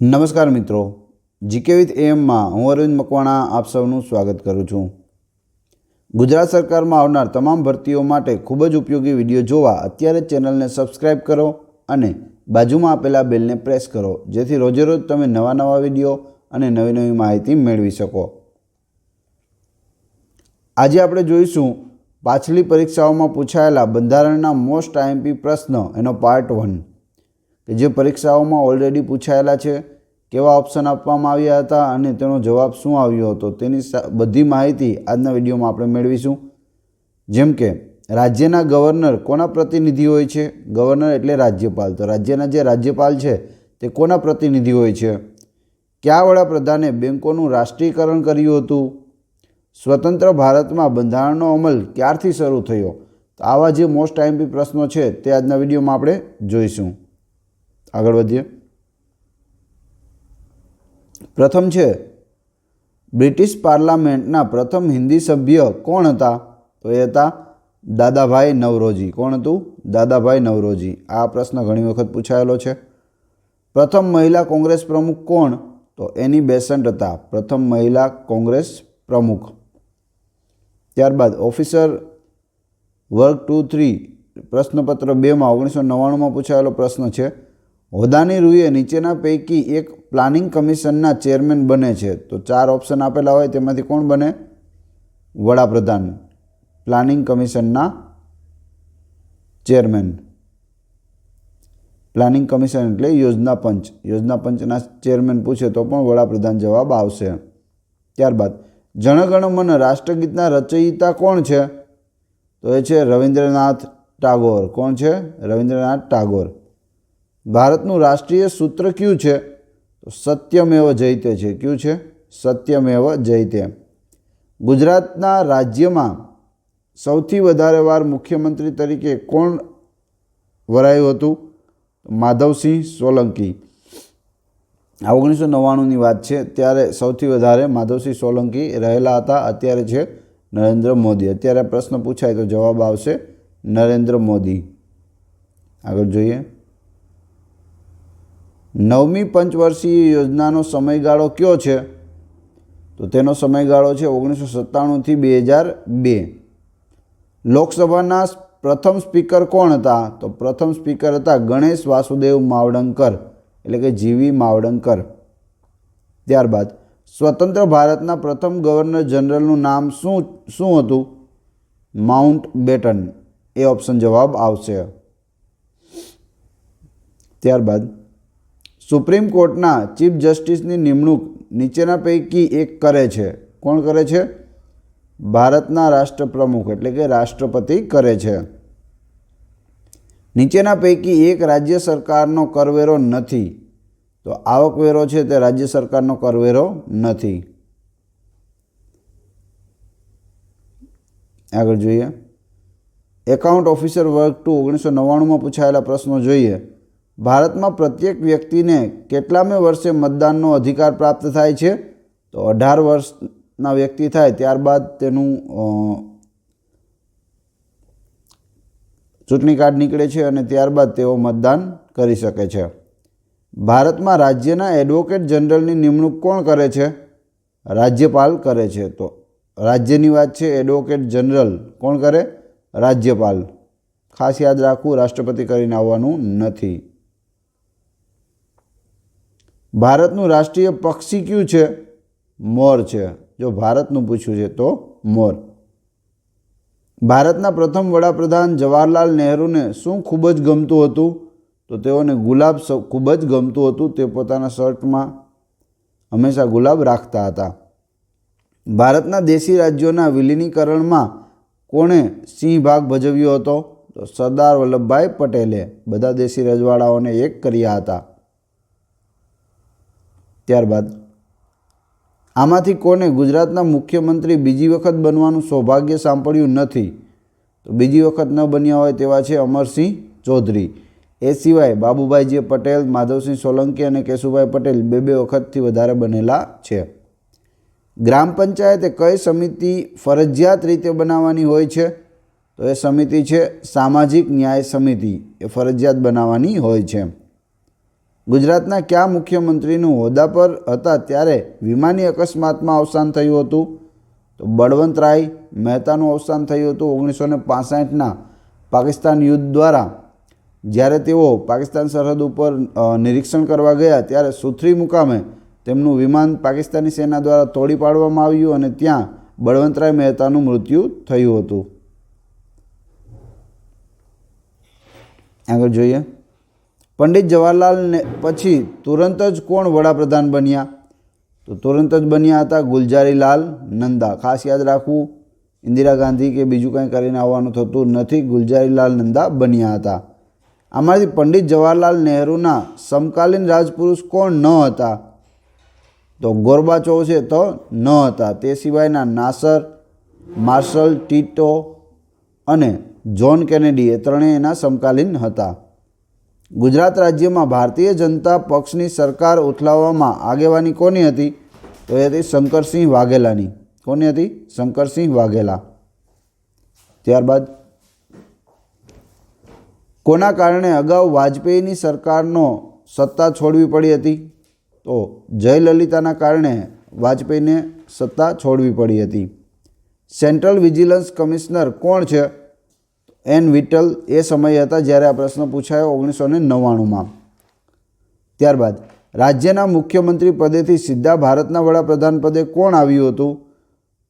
નમસ્કાર મિત્રો, GK with એમમાં હું અરવિંદ મકવાણા આપ સૌનું સ્વાગત કરું છું. ગુજરાત સરકારમાં આવનાર તમામ ભરતીઓ માટે ખૂબ જ ઉપયોગી વીડિયો જોવા અત્યારે ચેનલને સબસ્ક્રાઇબ કરો અને બાજુમાં આપેલા બેલને પ્રેસ કરો, જેથી રોજેરોજ તમે નવા નવા વીડિયો અને નવી નવી માહિતી મેળવી શકો. આજે આપણે જોઈશું પાછલી પરીક્ષાઓમાં પૂછાયેલા બંધારણના મોસ્ટ આઈએમપી પ્રશ્ન એનો પાર્ટ વન. કે જે પરીક્ષાઓમાં ઓલરેડી પૂછાયેલા છે, કેવા ઓપ્શન આપવામાં આવ્યા હતા અને તેનો જવાબ શું આવ્યો હતો, તેની બધી માહિતી આજના વિડીયોમાં આપણે મેળવીશું. જેમ કે, રાજ્યના ગવર્નર કોના પ્રતિનિધિ હોય છે? ગવર્નર એટલે રાજ્યપાલ. તો રાજ્યના જે રાજ્યપાલ છે, તે કોના પ્રતિનિધિ હોય છે? કયા વડાપ્રધાને બેન્કોનું રાષ્ટ્રીયકરણ કર્યું હતું? સ્વતંત્ર ભારતમાં બંધારણનો અમલ ક્યારથી શરૂ થયો? તો આવા જે મોસ્ટ આઈએમપી પ્રશ્નો છે, તે આજના વિડીયોમાં આપણે જોઈશું. આગળ વધીએ. પ્રથમ છે, બ્રિટિશ પાર્લામેન્ટના પ્રથમ હિન્દી સભ્ય કોણ હતા? તો એ હતા દાદાભાઈ નવરોજી. કોણ હતું? દાદાભાઈ નવરોજી. આ પ્રશ્ન ઘણી વખત પૂછાયેલો છે. પ્રથમ મહિલા કોંગ્રેસ પ્રમુખ કોણ? તો એની બેસન્ટ હતા પ્રથમ મહિલા કોંગ્રેસ પ્રમુખ. ત્યારબાદ ઓફિસર વર્ગ ટુ થ્રી. પ્રશ્નપત્ર બેમાં ઓગણીસો નવ્વાણુંમાં પૂછાયેલો પ્રશ્ન છે હોદ્દાની રૂએ નીચેના પૈકી એક પ્લાનિંગ કમિશનના ચેરમેન બને છે. તો ચાર ઓપ્શન આપેલા હોય તેમાંથી કોણ બને? વડાપ્રધાન, પ્લાનિંગ કમિશનના ચેરમેન. પ્લાનિંગ કમિશન એટલે યોજના પંચ. યોજના પંચના ચેરમેન પૂછે તો પણ વડાપ્રધાન જવાબ આવશે. ત્યારબાદ જનગણ મન રાષ્ટ્રગીતના રચયિતા કોણ છે? તો એ છે રવિન્દ્રનાથ ટાગોર. કોણ છે? રવિન્દ્રનાથ ટાગોર. ભારતનું રાષ્ટ્રીય સૂત્ર કયું છે? તો સત્યમેવ જયતે છે. કયું છે? સત્યમેવ જયતે. ગુજરાતના રાજ્યમાં સૌથી વધારે વાર મુખ્યમંત્રી તરીકે કોણ વરાયું હતું? માધવસિંહ સોલંકી. આ ઓગણીસો નવ્વાણુંની વાત છે. ત્યારે સૌથી વધારે માધવસિંહ સોલંકી રહેલા હતા. અત્યારે છે નરેન્દ્ર મોદી. અત્યારે પ્રશ્ન પૂછાય તો જવાબ આવશે નરેન્દ્ર મોદી. આગળ જોઈએ. નવમી પંચવર્ષીય યોજનાનો સમયગાળો કયો છે? તો તેનો સમયગાળો છે ઓગણીસો સત્તાણુંથી બે હજાર બે. લોકસભાના પ્રથમ સ્પીકર કોણ હતા? તો પ્રથમ સ્પીકર હતા ગણેશ વાસુદેવ માવડંકર, એટલે કે જીવી માવડંકર. ત્યારબાદ સ્વતંત્ર ભારતના પ્રથમ ગવર્નર જનરલનું નામ શું શું હતું? Mount batten. એ ઓપ્શન જવાબ આવશે. ત્યારબાદ સુપ્રીમ કોર્ટના ચીફ જસ્ટિસની નિમણૂક નીચેના પૈકી એક કરે છે. કોણ કરે છે? ભારતના રાષ્ટ્રપ્રમુખ એટલે કે રાષ્ટ્રપતિ કરે છે. નીચેના પૈકી એક રાજ્ય સરકારનો કરવેરો નથી. તો આવકવેરો છે તે રાજ્ય સરકારનો કરવેરો નથી. આગળ જોઈએ. એકાઉન્ટ ઓફિસર વર્ગ ટુ ઓગણીસો નવ્વાણુંમાં પૂછાયેલા પ્રશ્નો જોઈએ. ભારતમાં પ્રત્યેક વ્યક્તિને કેટલામે વર્ષે મતદાનનો અધિકાર પ્રાપ્ત થાય છે? તો અઢાર વર્ષના વ્યક્તિ થાય ત્યારબાદ તેનું ચૂંટણી કાર્ડ નીકળે છે અને ત્યારબાદ તેઓ મતદાન કરી શકે છે. ભારતમાં રાજ્યના એડવોકેટ જનરલની નિમણૂક કોણ કરે છે? રાજ્યપાલ કરે છે. તો રાજ્યની વાત છે, એડવોકેટ જનરલ કોણ કરે? રાજ્યપાલ. ખાસ યાદ રાખવું, રાષ્ટ્રપતિ કરીને આવવાનું નથી. ભારતનું રાષ્ટ્રીય પક્ષી કયું છે? મોર છે. જો ભારતનું પૂછ્યું છે તો મોર. ભારતના પ્રથમ વડાપ્રધાન જવાહરલાલ નહેરુને શું ખૂબ જ ગમતું હતું? તો તેઓને ગુલાબ ખૂબ જ ગમતું હતું તે પોતાના શર્ટમાં હંમેશા ગુલાબ રાખતા હતા. ભારતના દેશી રાજ્યોના વિલીનીકરણમાં કોણે સિંહ ભાગ ભજવ્યો હતો? તો સરદાર વલ્લભભાઈ પટેલે બધા દેશી રજવાડાઓને એક કર્યા હતા. ત્યારબાદ, આમાંથી કોને ગુજરાતના મુખ્યમંત્રી બીજી વખત બનવાનું સૌભાગ્ય સાંપડ્યું નથી? તો બીજી વખત ન બન્યા હોય તેવા છે અમરસિંહ ચૌધરી. એ સિવાય બાબુભાઈ જે પટેલ, માધવસિંહ સોલંકી અને કેશુભાઈ પટેલ બે બે વખતથી વધારે બનેલા છે. ગ્રામ પંચાયતે કઈ સમિતિ ફરજિયાત રીતે બનાવવાની હોય છે? તો એ સમિતિ છે સામાજિક ન્યાય સમિતિ. એ ફરજિયાત બનાવવાની હોય છે. ગુજરાતના કયા મુખ્યમંત્રીનું હોદ્દા પર હતા ત્યારે વિમાની અકસ્માતમાં અવસાન થયું હતું? તો બળવંતરાય મહેતાનું અવસાન થયું હતું ઓગણીસો ને પાસઠના પાકિસ્તાન યુદ્ધ દ્વારા. જ્યારે તેઓ પાકિસ્તાન સરહદ ઉપર નિરીક્ષણ કરવા ગયા, ત્યારે સુથરી મુકામે તેમનું વિમાન પાકિસ્તાની સેના દ્વારા તોડી પાડવામાં આવ્યું અને ત્યાં બળવંતરાય મહેતાનું મૃત્યુ થયું હતું. આગળ જોઈએ. પંડિત જવાહરલાલને પછી તુરંત જ કોણ વડાપ્રધાન બન્યા? તો તુરંત જ બન્યા હતા ગુલજારીલાલ નંદા. ખાસ યાદ રાખવું, ઇન્દિરા ગાંધી કે બીજું કંઈ કરીને આવવાનું થતું નથી, ગુલજારીલાલ નંદા બન્યા હતા. આમાંથી પંડિત જવાહરલાલ નહેરુના સમકાલીન રાજપુરુષ કોણ ન હતા? તો ગોરબાચોવ છે તો ન હતા. તે સિવાયના નાસર, માર્શલ ટીટો અને જ્હોન કેનેડી એ ત્રણેય એના સમકાલીન હતા. ગુજરાત રાજ્યમાં ભારતીય જનતા પક્ષની સરકાર ઉથલાવવામાં આગેવાની કોની હતી? તો એ હતી શંકરસિંહ વાઘેલાની. કોની હતી? શંકરસિંહ વાઘેલા. ત્યારબાદ કોના કારણે અગાઉ વાજપેયીની સરકારનો સત્તા છોડવી પડી હતી? તો જયલલિતાના કારણે વાજપેયીને સત્તા છોડવી પડી હતી. સેન્ટ્રલ વિજિલન્સ કમિશનર કોણ છે? એન વિટલ એ સમયે હતા જ્યારે આ પ્રશ્ન પૂછાયો ઓગણીસો ને નવ્વાણુંમાં. ત્યારબાદ, રાજ્યના મુખ્યમંત્રી પદેથી સીધા ભારતના વડાપ્રધાન પદે કોણ આવ્યું હતું?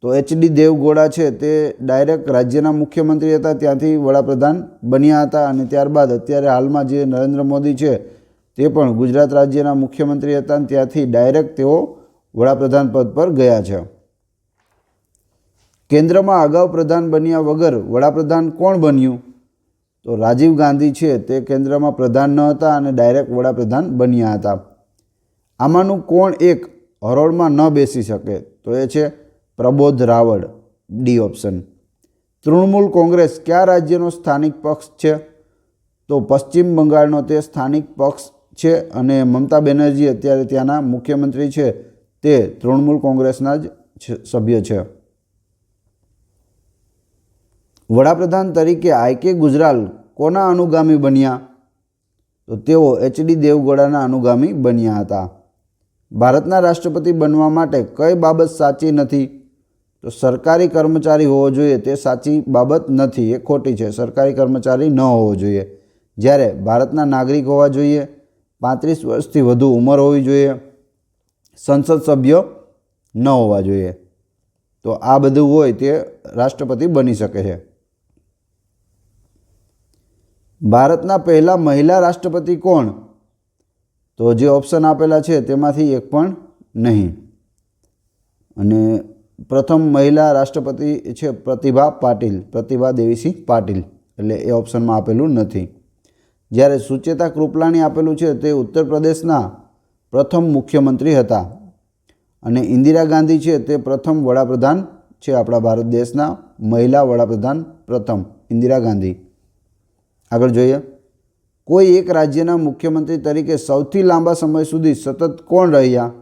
તો એચડી દેવગોડા છે, તે ડાયરેક્ટ રાજ્યના મુખ્યમંત્રી હતા, ત્યાંથી વડાપ્રધાન બન્યા હતા અને ત્યારબાદ અત્યારે હાલમાં જે નરેન્દ્ર મોદી છે, તે પણ ગુજરાત રાજ્યના મુખ્યમંત્રી હતા અને ત્યાંથી ડાયરેક્ટ તેઓ વડાપ્રધાન પદ પર ગયા છે. કેન્દ્રમાં અગાઉ પ્રધાન બન્યા વગર વડાપ્રધાન કોણ બન્યું? તો રાજીવ ગાંધી છે, તે કેન્દ્રમાં પ્રધાન ન હતા અને ડાયરેક્ટ વડાપ્રધાન બન્યા હતા. આમાંનું કોણ એક હરોળમાં ન બેસી શકે? તો એ છે પ્રબોધ રાવળ, ડી ઓપ્શન. તૃણમૂલ કોંગ્રેસ કયા રાજ્યનો સ્થાનિક પક્ષ છે? તો પશ્ચિમ બંગાળનો તે સ્થાનિક પક્ષ છે અને મમતા બેનર્જી અત્યારે ત્યાંના મુખ્યમંત્રી છે, તે તૃણમૂલ કોંગ્રેસના જ સભ્ય છે. વડાપ્રધાન તરીકે આઈકે ગુજરાલ કોના અનુગામી બન્યા? તો તેઓ એચડી દેવગોડાના અનુગામી બન્યા હતા. ભારતના રાષ્ટ્રપતિ બનવા માટે કઈ બાબત સાચી નથી? તો સરકારી કર્મચારી હોવો જોઈએ તે સાચી બાબત નથી, એ ખોટી છે. સરકારી કર્મચારી ન હોવો જોઈએ. જ્યારે ભારતના નાગરિક હોવા જોઈએ, પાંત્રીસ વર્ષથી વધુ ઉંમર હોવી જોઈએ, સંસદ સભ્ય ન હોવા જોઈએ. તો આ બધું હોય તે રાષ્ટ્રપતિ બની શકે છે. ભારતના પહેલાં મહિલા રાષ્ટ્રપતિ કોણ? તો જે ઓપ્શન આપેલા છે તેમાંથી એક પણ નહીં. અને પ્રથમ મહિલા રાષ્ટ્રપતિ છે પ્રતિભા પાટીલ, પ્રતિભા દેવીસિંહ પાટીલ. એટલે એ ઓપ્શનમાં આપેલું નથી. જ્યારે સુચેતા કૃપલાણી આપેલું છે તે ઉત્તર પ્રદેશના પ્રથમ મુખ્યમંત્રી હતા. અને ઇન્દિરા ગાંધી છે તે પ્રથમ વડાપ્રધાન છે આપણા ભારત દેશના મહિલા વડાપ્રધાન પ્રથમ, ઇન્દિરા ગાંધી. આગળ જોઈએ. કોઈ એક રાજ્યના મુખ્યમંત્રી તરીકે સૌથી લાંબા સમય સુધી સતત કોણ રહ્યા?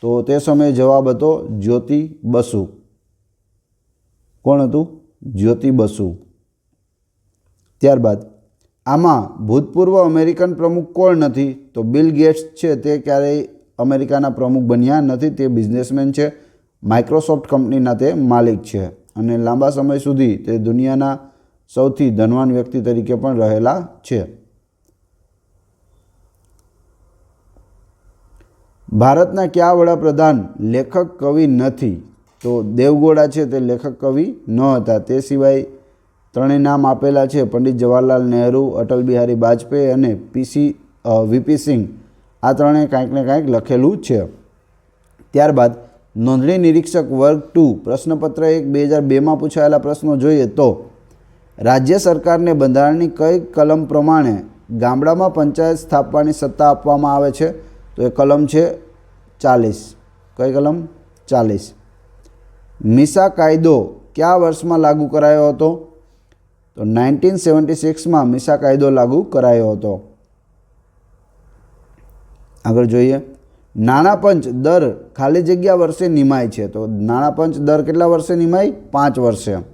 તો તે સમયે જવાબ હતો જ્યોતિ બસુ. કોણ હતું? જ્યોતિ બસુ. ત્યારબાદ, આમાં ભૂતપૂર્વ અમેરિકન પ્રમુખ કોણ નથી? તો બિલ ગેટ્સ છે, તે ક્યારેય અમેરિકાના પ્રમુખ બન્યા નથી, તે બિઝનેસમેન છે. માઇક્રોસોફ્ટ કંપનીના તે માલિક છે. અને લાંબા સમય સુધી તે દુનિયાના સૌથી ધનવાન વ્યક્તિ તરીકે પણ રહેલા છે. ભારતના કયા વડાપ્રધાન લેખક કવિ નથી, તો દેવગોડા છે તે લેખક કવિ ન હતા. તે સિવાય ત્રણેય નામ આપેલા છે, પંડિત જવાહરલાલ નહેરુ, અટલ બિહારી વાજપેયી અને પીસી વીપી સિંહ. આ ત્રણેય કાંઈક ને કાંઈક લખેલું છે. ત્યારબાદ નોંધણી નિરીક્ષક વર્ગ ટુ પ્રશ્નપત્ર એક બે હજાર બેમાં પૂછાયેલા પ્રશ્નો જોઈએ તો રાજ્ય સરકારને બંધારણની કઈ કલમ પ્રમાણે ગામડામાં પંચાયત સ્થાપવાની સત્તા આપવામાં આવે છે? તો એ કલમ છે ચાલીસ. કઈ કલમ? ચાલીસ. મિસા કાયદો કયા વર્ષમાં લાગુ કરાયો હતો? તો નાઇન્ટીન સેવન્ટી સિક્સમાં મિસા કાયદો લાગુ કરાયો હતો. આગળ જોઈએ. નાણાં પંચ દર ખાલી જગ્યા વર્ષે નિમાય છે. તો નાણાં પંચ દર કેટલા વર્ષે નિમાય? પાંચ વર્ષે.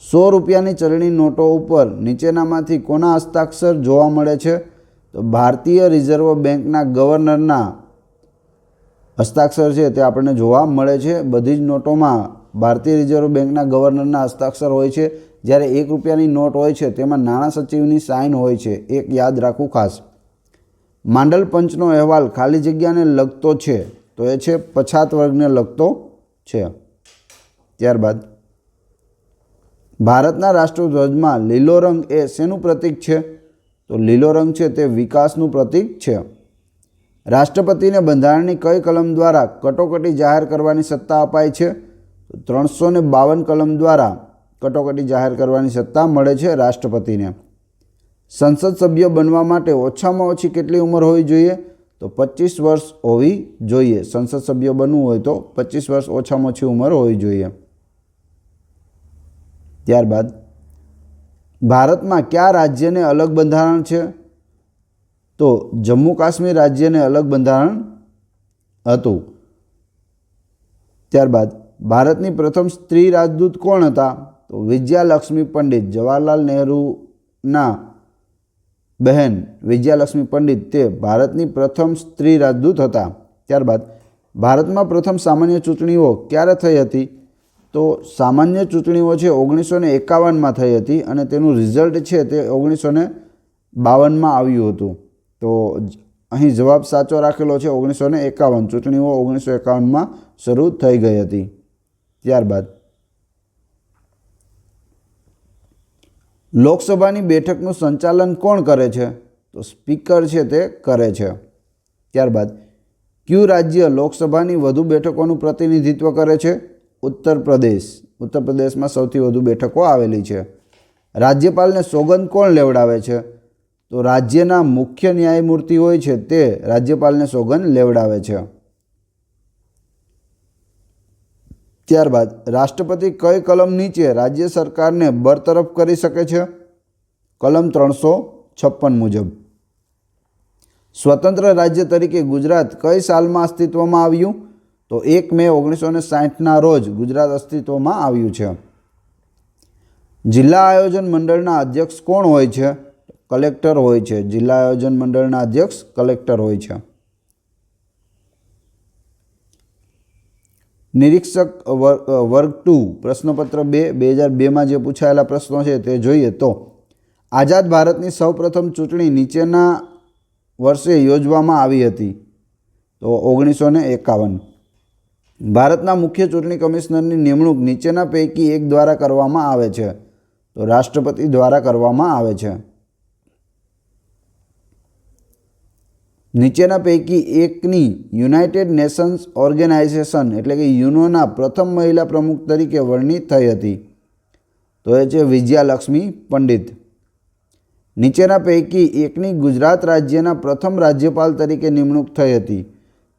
સો રૂપિયાની ચલણી નોટો ઉપર નીચેનામાંથી કોના હસ્તાક્ષર જોવા મળે છે? તો ભારતીય રિઝર્વ બેંકના ગવર્નરના હસ્તાક્ષર છે તે આપણને જોવા મળે છે. બધી જ નોટોમાં ભારતીય રિઝર્વ બેંકના ગવર્નરના હસ્તાક્ષર હોય છે. જ્યારે એક રૂપિયાની નોટ હોય છે તેમાં નાણાં સચિવની સાઇન હોય છે. એક યાદ રાખવું ખાસ. માંડલ પંચનો અહેવાલ ખાલી જગ્યાને લગતો છે. તો એ છે પછાત વર્ગને લગતો છે. ત્યારબાદ ભારતના રાષ્ટ્રધ્વજમાં લીલો રંગ એ શેનું પ્રતીક છે? તો લીલો રંગ છે તે વિકાસનું પ્રતીક છે. રાષ્ટ્રપતિને બંધારણની કઈ કલમ દ્વારા કટોકટી જાહેર કરવાની સત્તા અપાય છે? ત્રણસો ને બાવન કલમ દ્વારા કટોકટી જાહેર કરવાની સત્તા મળે છે રાષ્ટ્રપતિને. સંસદ સભ્ય બનવા માટે ઓછામાં ઓછી કેટલી ઉંમર હોવી જોઈએ? તો પચીસ વર્ષ હોવી જોઈએ. સંસદ સભ્ય બનવું હોય તો પચીસ વર્ષ ઓછામાં ઓછી ઉંમર હોવી જોઈએ. ત્યારબાદ, ભારતમાં કયા રાજ્યને અલગ બંધારણ છે? તો જમ્મુ કાશ્મીર રાજ્યને અલગ બંધારણ હતું. ત્યારબાદ, ભારતની પ્રથમ સ્ત્રી રાજદૂત કોણ હતા? તો વિજયાલક્ષ્મી પંડિત જવાહરલાલ નહેરુના બહેન વિજયાલક્ષ્મી પંડિત તે ભારતની પ્રથમ સ્ત્રી રાજદૂત હતા. ત્યારબાદ, ભારતમાં પ્રથમ સામાન્ય ચૂંટણીઓ ક્યારે થઈ હતી? તો સામાન્ય ચૂંટણીઓ છે ઓગણીસો ને એકાવનમાં થઈ હતી અને તેનું રિઝલ્ટ છે તે ઓગણીસો ને બાવનમાં આવ્યું હતું. તો અહીં જવાબ સાચો રાખેલો છે ઓગણીસો ને એકાવન, ચૂંટણીઓ ઓગણીસો એકાવનમાં શરૂ થઈ ગઈ હતી. ત્યારબાદ લોકસભાની બેઠકનું સંચાલન કોણ કરે છે? તો સ્પીકર છે તે કરે છે. ત્યારબાદ કયું રાજ્ય લોકસભાની વધુ બેઠકોનું પ્રતિનિધિત્વ કરે છે? ઉત્તર પ્રદેશ. ઉત્તર પ્રદેશમાં સૌથી વધુ બેઠકો આવેલી છે. રાજ્યપાલને સોગંદ કોણ લેવડાવે છે? તો રાજ્યના મુખ્ય ન્યાયમૂર્તિ હોય છે તે રાજ્યપાલને સોગંદ લેવડાવે છે. ત્યારબાદ, રાષ્ટ્રપતિ કઈ કલમ નીચે રાજ્ય સરકારને બરતરફ કરી શકે છે? કલમ ત્રણસો છપ્પન મુજબ. સ્વતંત્ર રાજ્ય તરીકે ગુજરાત કઈ સાલમાં અસ્તિત્વમાં આવ્યું? તો એક મે ઓગણીસો ને સાહીઠના રોજ ગુજરાત અસ્તિત્વમાં આવ્યું છે. જિલ્લા આયોજન મંડળના અધ્યક્ષ કોણ હોય છે? કલેક્ટર હોય છે. જિલ્લા આયોજન મંડળના અધ્યક્ષ કલેક્ટર હોય છે. નિરીક્ષક વર્ગ ટુ, પ્રશ્નપત્ર બે બે હજાર બેમાં જે પૂછાયેલા પ્રશ્નો છે તે જોઈએ તો, આઝાદ ભારતની સૌપ્રથમ ચૂંટણી નીચેના વર્ષે યોજવામાં આવી હતી. તો ઓગણીસો ને એકાવન. ભારતના મુખ્ય ચૂંટણી કમિશનરની નિમણૂક નીચેના પૈકી એક દ્વારા કરવામાં આવે છે. તો રાષ્ટ્રપતિ દ્વારા કરવામાં આવે છે. નીચેના પૈકી એકની યુનાઇટેડ નેશન્સ ઓર્ગેનાઇઝેશન એટલે કે યુનોના પ્રથમ મહિલા પ્રમુખ તરીકે વર્ણિત થઈ હતી. તો એ છે વિજયાલક્ષ્મી પંડિત. નીચેના પૈકી એકની ગુજરાત રાજ્યના પ્રથમ રાજ્યપાલ તરીકે નિમણૂક થઈ હતી.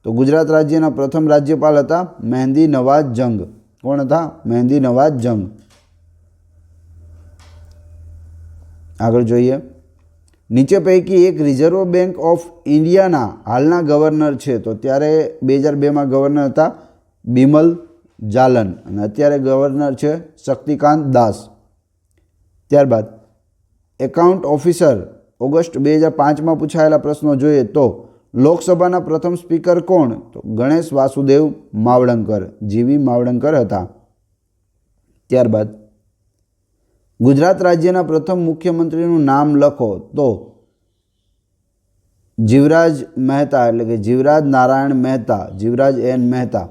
તો ગુજરાત રાજ્યના પ્રથમ રાજ્યપાલ હતા મહેંદી નવાઝ જંગ. કોણ હતા? મહેંદી નવાઝ જંગ. આગળ જોઈએ. નીચે પૈકી એક રિઝર્વ બેંક ઓફ ઇન્ડિયાના હાલના ગવર્નર છે. તો ત્યારે બે હજાર બેમાં ગવર્નર હતા બિમલ જાલન. અને અત્યારે ગવર્નર છે શક્તિકાંત દાસ. ત્યારબાદ એકાઉન્ટ ઓફિસર ઓગસ્ટ બે હજાર પાંચમાં પૂછાયેલા પ્રશ્નો જોઈએ તો લોકસભાના પ્રથમ સ્પીકર કોણ? તો ગણેશ વાસુદેવ માવડંકર, જીવી માવડંકર હતા. ત્યારબાદ ગુજરાત રાજ્યના પ્રથમ મુખ્યમંત્રીનું નામ લખો તો જીવરાજ મહેતા, એટલે કે જીવરાજ નારાયણ મહેતા, જીવરાજ એન મહેતા.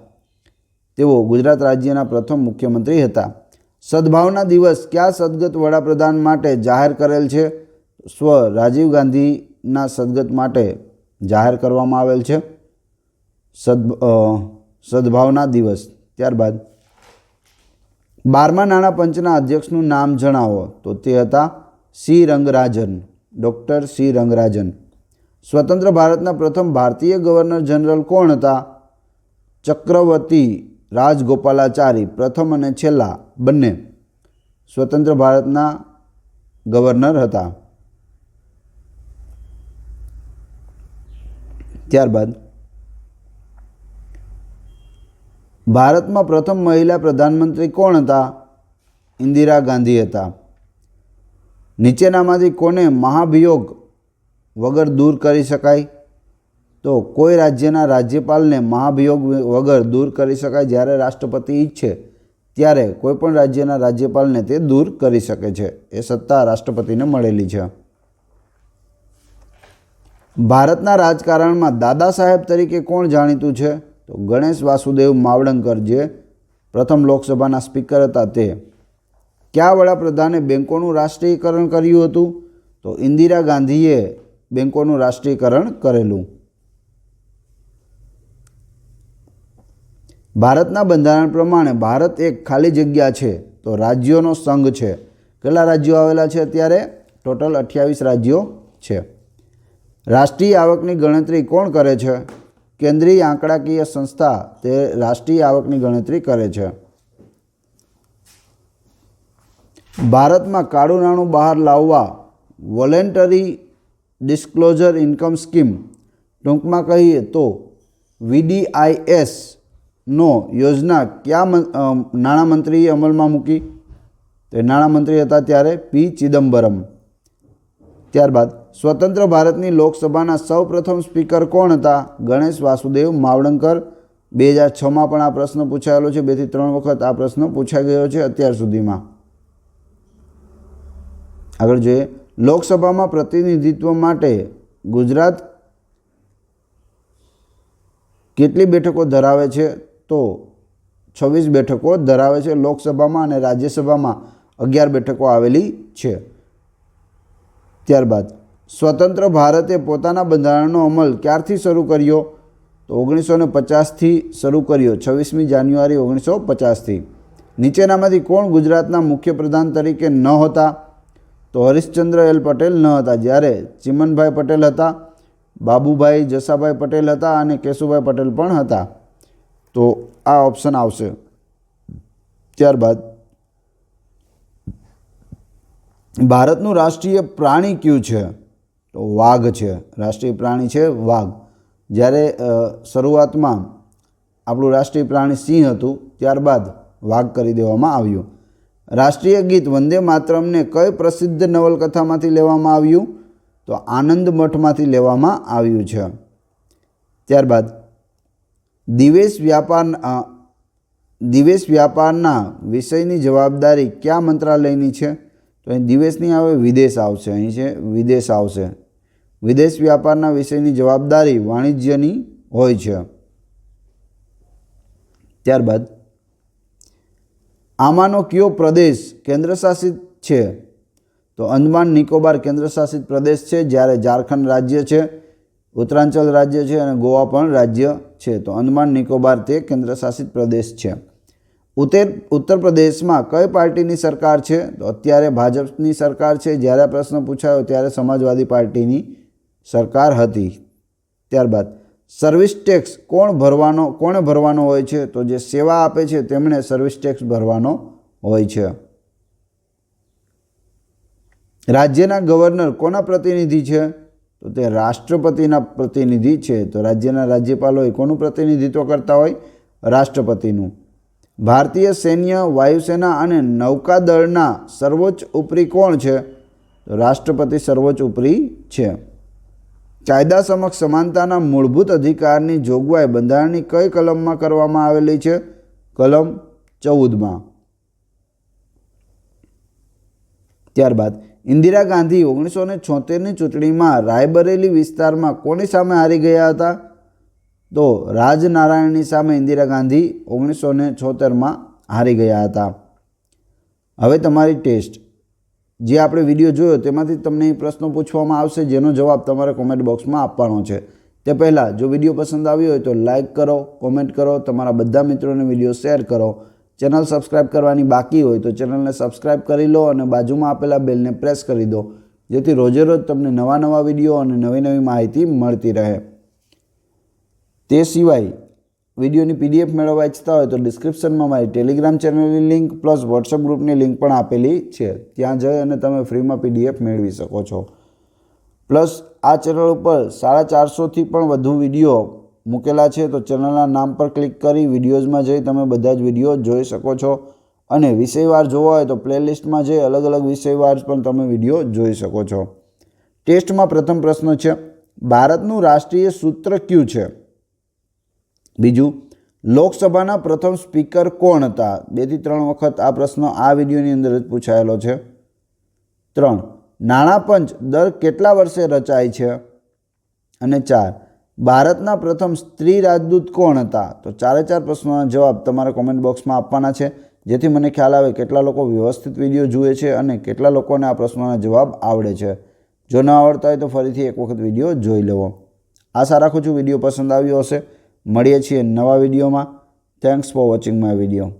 તેઓ ગુજરાત રાજ્યના પ્રથમ મુખ્યમંત્રી હતા. સદભાવના દિવસ કયા સદગત વડાપ્રધાન માટે જાહેર કરેલ છે? સ્વ રાજીવ ગાંધીના સદગત માટે જાહેર કરવામાં આવેલ છે. સદ સદભાવના દિવસ. ત્યારબાદ બારમા નાણાં પંચના અધ્યક્ષનું નામ જણાવો. તો તે હતા C Rangarajan, doctor C Rangarajan. સ્વતંત્ર ભારતના પ્રથમ ભારતીય ગવર્નર જનરલ કોણ હતા? ચક્રવર્તી રાજગોપાલાચારી, પ્રથમ અને છેલ્લા બંને સ્વતંત્ર ભારતના ગવર્નર હતા. ત્યારબાદ ભારતમાં પ્રથમ મહિલા પ્રધાનમંત્રી કોણ હતા? ઇન્દિરા ગાંધી હતા. નીચેનામાંથી કોને મહાભિયોગ વગર દૂર કરી શકાય? તો કોઈ રાજ્યના રાજ્યપાલને મહાભિયોગ વગર દૂર કરી શકાય જ્યારે રાષ્ટ્રપતિ ઈચ્છે, ત્યારે કોઈપણ રાજ્યના રાજ્યપાલને તે દૂર કરી શકે છે. એ સત્તા રાષ્ટ્રપતિને મળેલી છે. ભારતના રાજકારણમાં દાદા સાહેબ તરીકે કોણ જાણીતું છે? તો ગણેશ વાસુદેવ માવડંકર જે પ્રથમ લોકસભાના સ્પીકર હતા તે. કયા વડાપ્રધાને બેન્કોનું રાષ્ટ્રીયકરણ કર્યું હતું? તો ઇન્દિરા ગાંધીએ બેન્કોનું રાષ્ટ્રીયકરણ કરેલું. ભારતના બંધારણ પ્રમાણે ભારત એક ખાલી જગ્યા છે, તો રાજ્યોનો સંઘ છે. કેટલા રાજ્યો આવેલા છે અત્યારે? ટોટલ અઠ્યાવીસ રાજ્યો છે. રાષ્ટ્રીય આવકની ગણતરી કોણ કરે છે? કેન્દ્રીય આંકડાકીય સંસ્થા તે રાષ્ટ્રીય આવકની ગણતરી કરે છે. ભારતમાં કાળું નાણું બહાર લાવવા વોલેન્ટરી ડિસ્ક્લોઝર ઇન્કમ સ્કીમ ટૂંકમાં કહીએ તો વીડીઆઈએસનો યોજના ક્યાં નાણામંત્રીએ અમલમાં મૂકી? તે નાણામંત્રી હતા ત્યારે પી ચિદમ્બરમ. ત્યારબાદ સ્વતંત્ર ભારતની લોકસભાના સૌપ્રથમ સ્પીકર કોણ હતા? ગણેશ વાસુદેવ માવડંકર બે હજાર છમાં પણ આ પ્રશ્ન પૂછાયેલો છે. બેથી ત્રણ વખત આ પ્રશ્ન પૂછાઈ ગયો છે અત્યાર સુધીમાં. આગળ જોઈએ. લોકસભામાં પ્રતિનિધિત્વ માટે ગુજરાત કેટલી બેઠકો ધરાવે છે? તો છવ્વીસ બેઠકો ધરાવે છે લોકસભામાં અને રાજ્યસભામાં અગિયાર બેઠકો આવેલી છે. ત્યારબાદ સ્વતંત્ર ભારતે પોતાના બંધારણનો અમલ ક્યારથી શરૂ કર્યો? તો ઓગણીસો ને પચાસથી શરૂ કર્યો, છવ્વીસમી જાન્યુઆરી ઓગણીસો પચાસથી નીચેનામાંથી કોણ ગુજરાતના મુખ્ય પ્રધાન તરીકે ન હતા? તો હરિશ્ચંદ્ર એલ પટેલ ન હતા. જ્યારે ચિમનભાઈ પટેલ હતા, બાબુભાઈ જસાભાઈ પટેલ હતા અને કેશુભાઈ પટેલ પણ હતા. તો આ ઓપ્શન આવશે. ત્યારબાદ ભારતનું રાષ્ટ્રીય પ્રાણી કયું છે? તો વાઘ છે, રાષ્ટ્રીય પ્રાણી છે વાઘ. જ્યારે શરૂઆતમાં આપણું રાષ્ટ્રીય પ્રાણી સિંહ હતું, ત્યારબાદ વાઘ કરી દેવામાં આવ્યું. રાષ્ટ્રીય ગીત વંદે માતરમને કઈ પ્રસિદ્ધ નવલકથામાંથી લેવામાં આવ્યું? તો આનંદ મઠમાંથી લેવામાં આવ્યું છે. ત્યારબાદ, દિવેશ વ્યાપાર દિવેશ વ્યાપારના વિષયની જવાબદારી કયા મંત્રાલયની છે? તો અહીં દિવેશની આવે, વિદેશ આવશે. અહીં છે, વિદેશ આવશે. વિદેશ વ્યાપારના વિષયની જવાબદારી વાણિજ્યની હોય છે. ત્યારબાદ, આમાંનો કયો પ્રદેશ કેન્દ્રશાસિત છે? તો અંદમાન નિકોબાર કેન્દ્રશાસિત પ્રદેશ છે, જ્યારે ઝારખંડ રાજ્ય છે, ઉત્તરાંચલ રાજ્ય છે અને ગોવા પણ રાજ્ય છે. તો અંદમાન નિકોબાર તે કેન્દ્રશાસિત પ્રદેશ છે. ઉત્તર ઉત્તર પ્રદેશમાં કઈ પાર્ટીની સરકાર છે? તો અત્યારે ભાજપની સરકાર છે. જ્યારે પ્રશ્ન પૂછાયો ત્યારે સમાજવાદી પાર્ટીની સરકાર હતી. ત્યારબાદ સર્વિસ ટેક્સ કોણ ભરવાનો, કોણે ભરવાનો હોય છે? તો જે સેવા આપે છે તેમણે સર્વિસ ટેક્સ ભરવાનો હોય છે. રાજ્યના ગવર્નર કોના પ્રતિનિધિ છે? તો તે રાષ્ટ્રપતિના પ્રતિનિધિ છે. તો રાજ્યના રાજ્યપાલ હોય કોનું પ્રતિનિધિત્વ કરતા હોય? રાષ્ટ્રપતિનું. ભારતીય સૈન્ય, વાયુસેના અને નૌકાદળના સર્વોચ્ચ ઉપરી કોણ છે? રાષ્ટ્રપતિ સર્વોચ્ચ ઉપરી છે. કાયદા સમક્ષ સમાનતાના મૂળભૂત અધિકારની જોગવાઈ બંધારણની કઈ કલમમાં કરવામાં આવેલી છે? કલમ ચૌદમાં. ત્યારબાદ, ઇન્દિરા ગાંધી ઓગણીસો ને છોતેરની ચૂંટણીમાં રાયબરેલી વિસ્તારમાં કોની સામે હારી ગયા હતા? તો રાજનારાયણની સામે ઇન્દિરા ગાંધી ઓગણીસો ને છોતેરમાં હારી ગયા હતા. હવે તમારી ટેસ્ટ. જે આપણે વીડિયો જોયો, તેમાંથી તમને એ પ્રશ્નો પૂછવામાં આવશે, જેનો જવાબ તમારે કોમેન્ટ બોક્સમાં આપવાનો છે. તે પહેલાં, જો વીડિયો પસંદ આવ્યો હોય તો લાઇક કરો કોમેન્ટ કરો, તમારા બધા મિત્રોને વીડિયો શેર કરો. ચેનલ સબસ્ક્રાઇબ કરવાની બાકી હોય તો ચેનલને સબસ્ક્રાઇબ કરી લો અને બાજુમાં આપેલા બેલને પ્રેસ કરી દો, જેથી રોજે રોજ તમને નવા નવા વીડિયો અને નવી નવી માહિતી મળતી રહે. તે સિવાય વિડીયોની પીડીએફ મેળવવા ઈચ્છતા હોય તો ડિસ્ક્રિપ્શનમાં મારી ટેલિગ્રામ ચેનલની લિંક પ્લસ વોટ્સઅપ ગ્રુપની લિંક પણ આપેલી છે. ત્યાં જઈ અને તમે ફ્રીમાં પીડીએફ મેળવી શકો છો. પ્લસ આ ચેનલ ઉપર સાડા ચારસોથી પણ વધુ વીડિયો મૂકેલા છે. તો ચેનલના નામ પર ક્લિક કરી વિડીયોઝમાં જઈ તમે બધા જ વીડિયો જોઈ શકો છો. અને વિષયવાર જોવા હોય તો પ્લેલિસ્ટમાં જઈ અલગ અલગ વિષયવાર પણ તમે વીડિયો જોઈ શકો છો. ટેસ્ટમાં પ્રથમ પ્રશ્ન છે, ભારતનું રાષ્ટ્રીય સૂત્ર કયું છે? બીજું, લોકસભાના પ્રથમ સ્પીકર કોણ હતા? બેથી ત્રણ વખત આ પ્રશ્ન આ વિડીયોની અંદર જ પૂછાયેલો છે. ત્રણ, નાણાં પંચ દર કેટલા વર્ષે રચાય છે? અને ચાર, ભારતના પ્રથમ સ્ત્રી રાજદૂત કોણ હતા? તો ચારે ચાર પ્રશ્નોના જવાબ તમારે કોમેન્ટ બોક્સમાં આપવાના છે. જેથી મને ખ્યાલ આવે કેટલા લોકો વ્યવસ્થિત વીડિયો જુએ છે અને કેટલા લોકોને આ પ્રશ્નોના જવાબ આવડે છે. જો ન આવડતા હોય તો ફરીથી એક વખત વીડિયો જોઈ લેવો. આશા રાખું છું વીડિયો પસંદ આવ્યો હશે. મળીએ છીએ નવા વિડીયોમાં. Thanks for watching my video